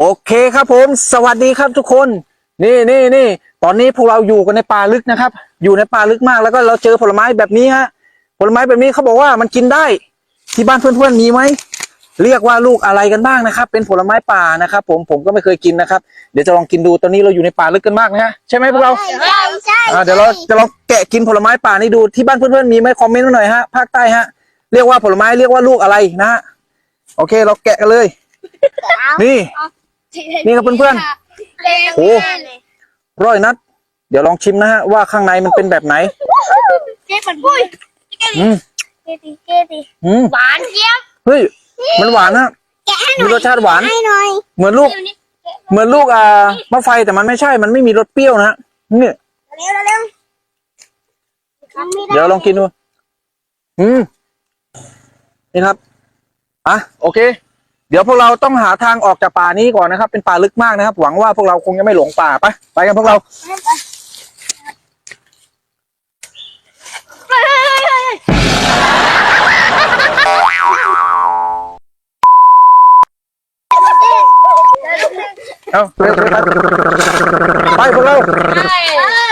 โอเคครับผม สวัสดีครับทุกคน นี่นี่นี่ตอนนี้พวกเราอยู่กันในป่าลึกนะครับ อยู่ในป่าลึกมากแล้วก็เราเจอผลไม้แบบนี้ฮะผลไม้แบบนี้เขาบอกว่ามันกินได้ ที่บ้านเพื่อนๆมีไหมเรียกว่าลูกอะไรกันบ้างนะครับ เป็นผลไม้ป่านะครับ ผมผมก็ไม่เคยกินนะครับ เดี๋ยวจะลองกินดูตอนนี้เราอยู่ในป่าลึกกันมากนะฮะใช่ไหมพวกเราใช่ใช่อ่าเดี๋ยวเราจะลองแกะกินผลไม้ป่านี่ดูที่บ้านเพื่อนๆมีไหมคอมเมนต์มาหน่อยฮะภาคใต้ฮะเรียกว่าผลไม้เรียกว่าลูกอะไรนะฮะโอเค เราแกะกันเลย นี่ นี่ครับเพื่อนโอ้ร้อยนัด เดี๋ยวลองชิมนะฮะว่าข้างในมันเป็นแบบไหนเจ๊ปันปุ้ยอืมเจ๊ตีเจ๊ตีอืมหวานเจี๊ยบเฮ้ยมันหวานนะแกะให้หน่มีอยรสชาติหวานให้หน่อยเหมือนลูก เหมือนลูกอ่ามะไฟแต่มันไม่ใช่ มันไม่มีรสเปรี้ยวนะฮะนี่เร็วเร็วเดี๋ยวลองกินดู อืม นี่ครับ อะ โอเค เดี๋ยวพวกเราต้องหาทางออกจากป่านี้ก่อนนะครับ เป็นป่าลึกมากนะครับ หวังว่าพวกเราคงจะไม่หลงป่าไปไปกันพวกเรา เอาไปพวกเรา ไป